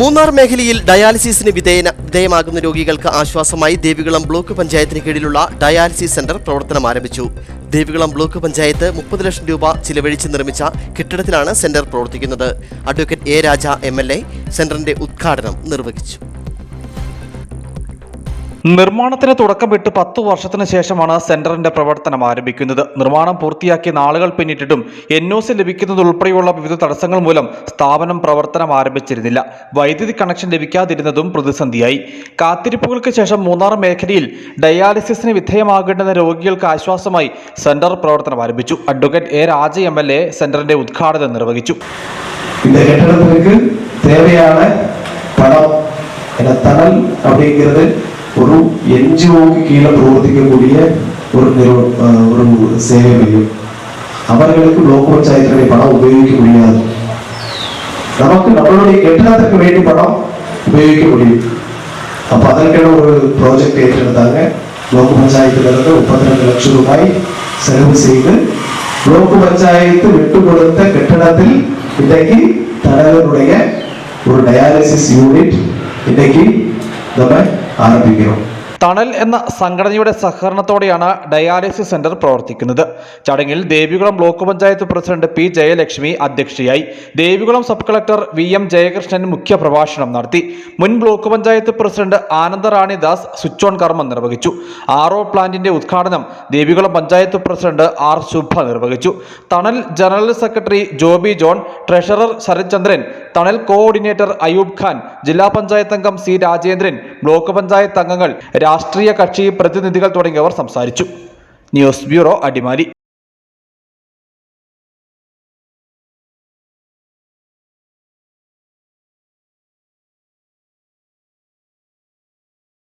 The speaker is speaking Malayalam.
മൂന്നാർ മേഖലയിൽ ഡയാലിസിസിന് വിധേയന വിധേയമാകുന്ന രോഗികൾക്ക് ആശ്വാസമായി ദേവികുളം ബ്ലോക്ക് പഞ്ചായത്തിന് കീഴിലുള്ള ഡയാലിസിസ് സെന്റർ പ്രവർത്തനം ആരംഭിച്ചു. ദേവികുളം ബ്ലോക്ക് പഞ്ചായത്ത് മുപ്പത് ലക്ഷം രൂപ ചിലവഴിച്ച് നിർമ്മിച്ച കെട്ടിടത്തിലാണ് സെന്റർ പ്രവർത്തിക്കുന്നത്. അഡ്വക്കേറ്റ് എ രാജ എ സെന്ററിന്റെ ഉദ്ഘാടനം നിർവഹിച്ചു. നിർമ്മാണത്തിന് തുടക്കമിട്ട് പത്തു വർഷത്തിന് ശേഷമാണ് സെന്ററിന്റെ പ്രവർത്തനം ആരംഭിക്കുന്നത് നിർമ്മാണം പൂർത്തിയാക്കി നാളുകൾ പിന്നിട്ടിട്ടും എൻ ഒ സി ലഭിക്കുന്നതുൾപ്പെടെയുള്ള വിവിധ തടസ്സങ്ങൾ മൂലം സ്ഥാപനം പ്രവർത്തനം ആരംഭിച്ചിരുന്നില്ല വൈദ്യുതി കണക്ഷൻ ലഭിക്കാതിരുന്നതും പ്രതിസന്ധിയായി കാത്തിരിപ്പുകൾക്ക് ശേഷം മൂന്നാർ മേഖലയിൽ ഡയാലിസിസിന് വിധേയമാകേണ്ടുന്ന രോഗികൾക്ക് ആശ്വാസമായി സെന്റർ പ്രവർത്തനം ആരംഭിച്ചു advocate A Raja M L A സെന്ററിന്റെ ഉദ്ഘാടനം നിർവഹിച്ചു இந்த கட்டடத்திற்கு தேவையான பணம் என தனல் அப்படிங்கிறது ஒரு என்ஜிஓக்கு கீழே ഒക്ക് കീഴിൽ പ്രവർത്തിക്കக்கூடிய ஒரு ஒரு சேவை மையம் அவர்களுக்கு லோக் பஞ்சாயத்தினுடைய பணம் உபயோகிக்க முடியாது நமக்கு நம்மளுடைய கெட்டதற்கு வேண்டி பணம் உபயோகிக்க முடியும் அப்போ அதற்கான ஒரு ப்ராஜெக்ட் ஏற்றெடுத்தாங்க லோக பஞ்சாயத்திலிருந்து முப்பத்தி ரெண்டு லட்சம் ரூபாய் செலவு செய்து லோக பஞ்சாயத்து விட்டு கொடுத்த கட்டடத்தில் இன்றைக்கு தலைவருடைய ஒரு டயாலிசிஸ் யூனிட் இன்னைக்கு நம்ம ஆரம்பிக்கிறோம். തണൽ എന്ന സംഘടനയുടെ സഹകരണത്തോടെയാണ് ഡയാലിസിസ് സെന്റർ പ്രവർത്തിക്കുന്നത്. ചടങ്ങിൽ Devikulam block panchayat president P Jayalakshmi അധ്യക്ഷയായി Devikulam sub collector V M Jayakrishnan മുഖ്യ പ്രഭാഷണം നടത്തി. മുൻ block panchayat president Anandarani Das switch on കർമ്മം നിർവഹിച്ചു. ആർ ഒ പ്ലാന്റിന്റെ ഉദ്ഘാടനം ദേവികുളം പഞ്ചായത്ത് പ്രസിഡന്റ് ആർ ശുഭ നിർവഹിച്ചു. Thanal general secretary Joby John treasurer Sarathchandran Thanal coordinator Ayoob Khan ജില്ലാ പഞ്ചായത്ത് അംഗം സി രാജേന്ദ്രൻ ബ്ലോക്ക് പഞ്ചായത്ത് അംഗങ്ങൾ രാഷ്ട്രീയ കക്ഷി പ്രതിനിധികൾ തുടങ്ങിയവർ സംസാരിച്ചു. News bureau Adimali.